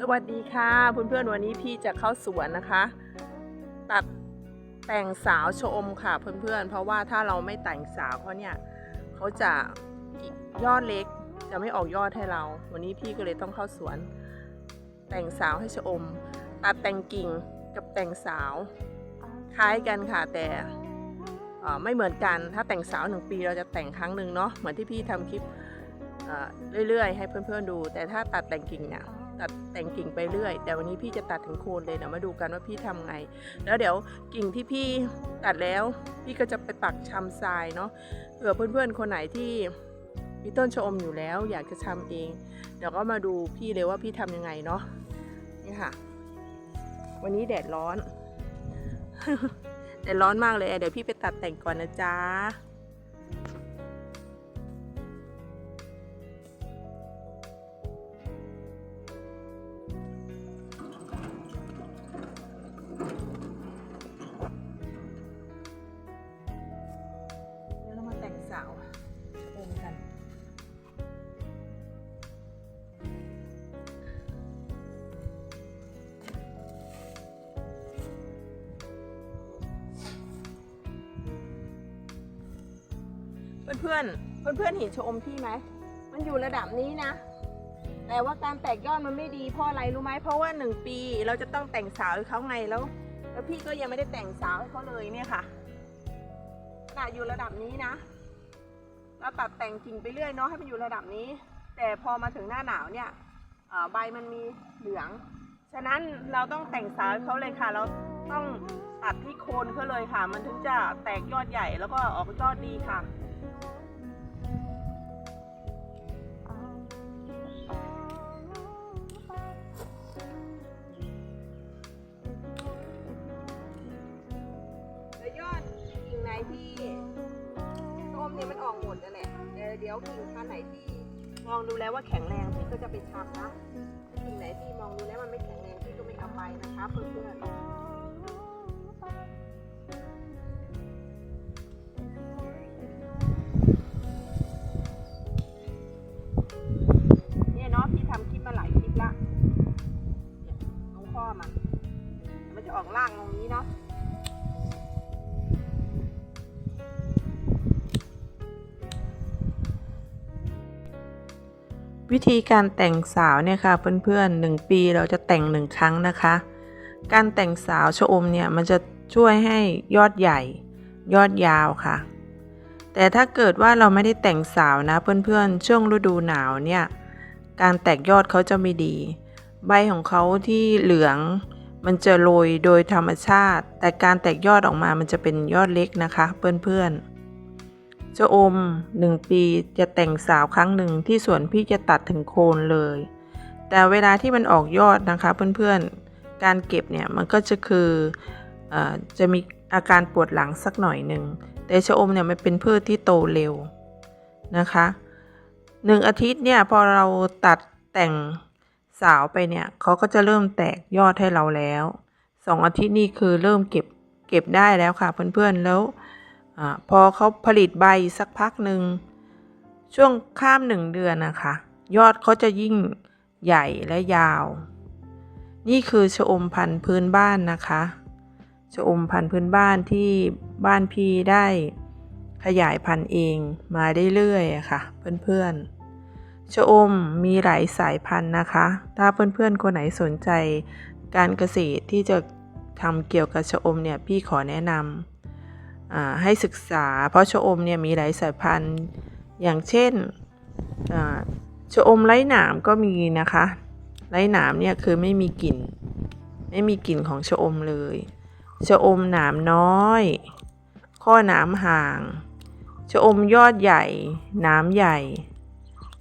สวัสดีค่ะเพื่อนๆวันนี้พี่จะเข้าสวนนะคะ ตัดแต่งสาวชอมค่ะเพื่อนๆ เพราะว่าถ้าเราไม่แต่งสาวเขาเนี่ยเขาจะยอดเล็กจะไม่ออกยอดให้เรา วันนี้พี่ก็เลยต้องเข้าสวน แต่งสาวให้ชอม ตัดแต่งกิ่งกับแต่งสาว คล้ายกันค่ะแต่ไม่เหมือนกันถ้าแต่งสาวหนึ่งปีเราจะแต่งครั้งหนึ่งเนาะเหมือนที่พี่ทำคลิปเอ่อเรื่อยๆ ให้เพื่อนๆดู แต่ถ้าตัดแต่งกิ่งเนี่ย ตัดแต่งกิ่งไปเรื่อย แต่วันนี้พี่จะตัดถึงโคนเลยเดี๋ยวมาดูกันว่าพี่ทำไง แล้วเดี๋ยวกิ่งที่พี่ตัดแล้ว พี่ก็จะไปปักชำทรายเนาะเผื่อเพื่อนๆ คนไหนที่มีต้นชะอมอยู่แล้ว อยากจะทำเอง เดี๋ยวก็มาดูพี่เลยว่าพี่ทำยังไงเนาะนี่ค่ะ วันนี้แดดร้อนแดดร้อนมากเลยเดี๋ยวพี่ไปตัดแต่งก่อนนะจ๊ะ เพื่อนเพื่อนเพื่อนเห็นชะอมพี่ไหมมันอยู่ระดับนี้นะ แต่ว่าการแตกยอดมันไม่ดีเพราะอะไรรู้ไหมเพราะว่าหนึ่งปีเราจะต้องแต่งสาวเขาไงแล้ว แล้วพี่ก็ยังไม่ได้แต่งสาวให้เขาเลยเนี่ยค่ะขนาดอยู่ระดับนี้นะเราตัดแต่งกิ่งไปเรื่อยเนาะให้มันอยู่ระดับนี้ แต่พอมาถึงหน้าหนาวเนี่ยใบมันมีเหลือง ฉะนั้นเราต้องแต่งสาวเขาเลยค่ะ เราต้องตัดที่โคนเขาเลยค่ะ มันถึงจะแตกยอดใหญ่แล้วก็ออกยอดดีค่ะ ดี๋ยวกิ่งพันธุ์ไหนที่มองดูแล้วว่าแข็งแรงพี่ก็จะไปทำนะกิ่งไหนที่มองดูแล้วมันไม่แข็งแรงพี่ก็ไม่เอาไปนะคะเพื่อนๆ วิธีการแต่งสาวเนี่ยค่ะเพื่อนๆหนึ่งปีเราจะแต่งหนึ่งครั้งนะคะ การแต่งสาวชะอมเนี่ยมันจะช่วยให้ยอดใหญ่ ยอดยาวค่ะ แต่ถ้าเกิดว่าเราไม่ได้แต่งสาวนะเพื่อนๆ ช่วงฤดูหนาวเนี่ยการแตกยอดเขาจะไม่ดี ใบของเขาที่เหลืองมันจะโรยโดยธรรมชาติ แต่การแตกยอดออกมามันจะเป็นยอดเล็กนะคะเพื่อนๆ ชะอมหนึ่งปีจะแต่งสาวครั้งหนึ่งที่สวนพี่จะตัดถึงโคนเลย แต่เวลาที่มันออกยอดนะคะเพื่อนๆ การเก็บเนี่ยมันก็จะคือเออจะมีอาการปวดหลังสักหน่อยหนึ่ง แต่ชะอมเนี่ยมันเป็นพืชที่โตเร็วนะคะหนึ่งอาทิตย์เนี่ยพอเราตัดแต่งสาวไปเนี่ยเขาก็จะเริ่มแตกยอดให้เราแล้วสองอาทิตย์นี่คือเริ่มเก็บเก็บได้แล้วค่ะเพื่อนๆแล้ว อพอเขาผลิตใบสักพักหนึ่งช่วงข้ามหนึ่งเดือนนะคะ ยอดเขาจะยิ่งใหญ่และยาว นี่คือชะอมพันธุ์พื้นบ้านนะคะชะอมพันธุ์พื้นบ้านที่บ้านพี่ได้ขยายพันธุ์เองมาเรื่อยๆอะค่ะ เพื่อนๆชะอมมีหลายสายพันธุ์นะคะ ถ้าเพื่อนๆคนไหนสนใจ การเกษตรที่จะทำเกี่ยวกับชะอมเนี่ยพี่ขอแนะนำ ให้ศึกษา เพราะชะอมเนี่ยมีหลายสายพันธุ์อย่างเช่นชะอมไร้หนามก็มีนะคะไร้หนามเนี่ยคือไม่มีกลิ่น ไม่มีกลิ่นของชะอมเลยชะอมหนามน้อย ข้อหนามห่างชะอมยอดใหญ่หนามใหญ่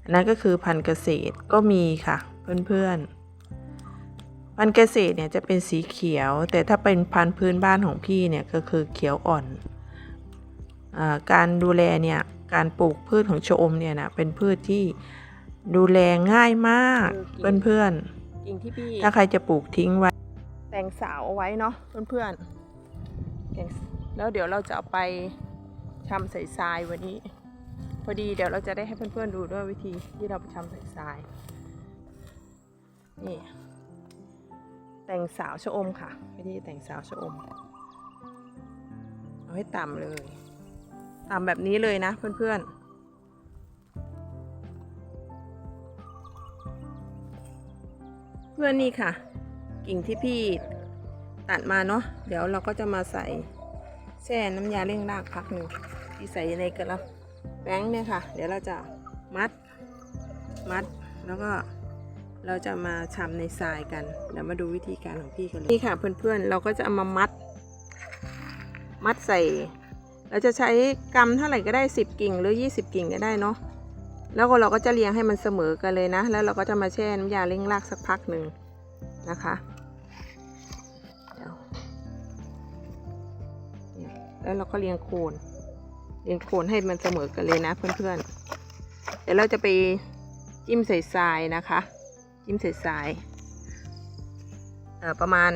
อันนั้นก็คือพันธุ์เกษตรก็มีค่ะเพื่อนๆ พันธุ์เกษตรเนี่ยจะเป็นสีเขียว แต่ถ้าเป็นพันธุ์พื้นบ้านของพี่เนี่ยก็คือเขียวอ่อน การดูแลเนี่ยการปลูกพืชของชะอมเนี่ยนะเป็นพืชที่ดูแลง่ายมากคือกิ่งเพื่อนกิ่งที่พี่ๆถ้าใครจะปลูกทิ้งไว้ แต่งสาวเอาไว้เนาะเพื่อนๆแต่งแล้วเดี๋ยวเราจะเอาไปทำใส่ทรายวันนี้ พอดีเดี๋ยวเราจะได้ให้เพื่อนๆดูด้วยวิธีที่เราไปทำใส่ทรายนี่แต่งสาวชะอมค่ะวิธีแต่งสาวชะอมเอาให้ต่ำเลย ต่ำแบบนี้เลยนะเพื่อนๆเพื่อนนี่ค่ะ กิ่งที่พี่ตัดมาเนาะเดี๋ยวเราก็จะมาใส่แช่น้ำยาเร่งรากพักหนึ่งที่ใส่ในกระแป้งเนี่ยค่ะ เดี๋ยวเราจะมัดมัดแล้วก็เราจะมาชำในทรายกันเดี๋ยวมาดูวิธีการของพี่กันเลยนี่ค่ะเพื่อนๆเราก็จะเอามามัด มัดใส่ เราจะใช้กำเท่าไหร่ก็ได้ 10 กิ่งหรือ 20 กิ่งก็ได้เนาะแล้วเราก็จะเรียงให้มันเสมอกันเลยนะ แล้วเราก็จะมาแช่น้ำยาเร่งรากสักพักหนึ่งนะคะแล้วเราก็เรียงโคนเรียงโคนให้มันเสมอกันเลยนะเพื่อนๆ เดี๋ยวเราจะไปจิ้มใส่ทรายนะคะ จิ้มใส่ทรายประมาณ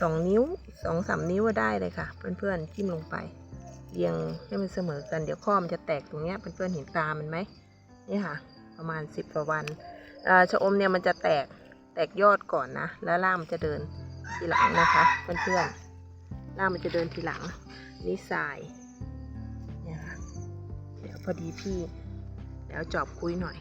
สองนิ้ว สองสามนิ้วก็ได้เลยค่ะ เพื่อนๆจิ้มลงไปเรียงให้มันเสมอกันเดี๋ยวข้อมันจะแตกตรงเนี้ยเพื่อนๆเห็นตามันไหมนี่ค่ะ ประมาณสิบกว่าวันชะอมเนี่ยมันจะแตกแตกยอดก่อนนะ แล้วล่างมันจะเดินทีหลังนะคะเพื่อนๆล่างมันจะเดินทีหลังนี่ทรายเนี่ยค่ะเดี๋ยวพอดีพี่เดี๋ยวจอบคุยหน่อย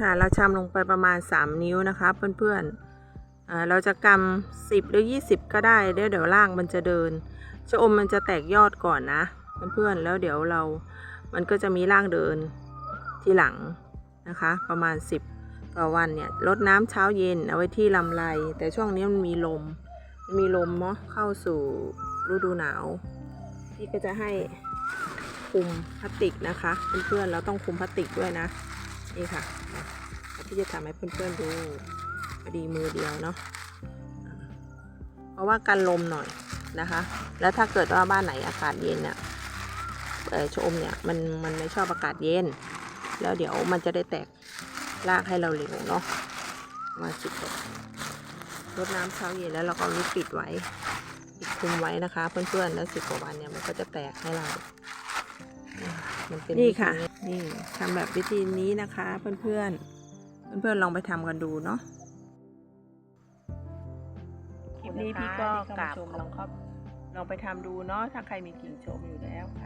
ค่ะเราชำลงไปประมาณ 3 นิ้วนะคะเพื่อนๆเราจะกำ10 หรือ 20 ก็ได้เดี๋ยวเดี๋ยวล่างมันจะเดินชะอมมันจะแตกยอดก่อนนะเพื่อนๆแล้วเดี๋ยวเรา มันก็จะมีร่างเดินทีหลังนะคะ ประมาณ 10กว่าวันเนี่ยลดน้ำเช้าเย็นเอาไว้ที่ลำไร แต่ช่วงนี้มันมีลม มีลมเนาะเข้าสู่ฤดูหนาว พี่ก็จะให้คุมพลาสติกนะคะ เพื่อนๆเราต้องคุมพลาสติกด้วยนะ นี่ค่ะที่จะทำให้เพื่อนๆดูพอดีมือเดียวเนาะเพราะว่ากันลมหน่อยนะคะ แล้วถ้าเกิดว่าบ้านไหนอากาศเย็นเนี่ยชมเนี่ยมันมันไม่ชอบอากาศเย็น แล้วเดี๋ยวมันจะได้แตกรากให้เราเร็วเนาะมาสิบรดน้ำเช้าเย็นแล้วเราก็เอานี้ปิดไว้ปิดคลุมไว้นะคะ เพื่อนๆแล้วสิบกว่าวันเนี่ยมันก็จะแตกให้เรา มันเป็นนี่ค่ะวิธีนี่ทำแบบวิธีนี้นะคะ เพื่อนๆ เพื่อนๆลองไปทำกันดูเนาะคลิปนี้พี่ก็กราบลองครับลองไปทำดูเนาะถ้าใครมีกิ่งชมอยู่แล้วค่ะ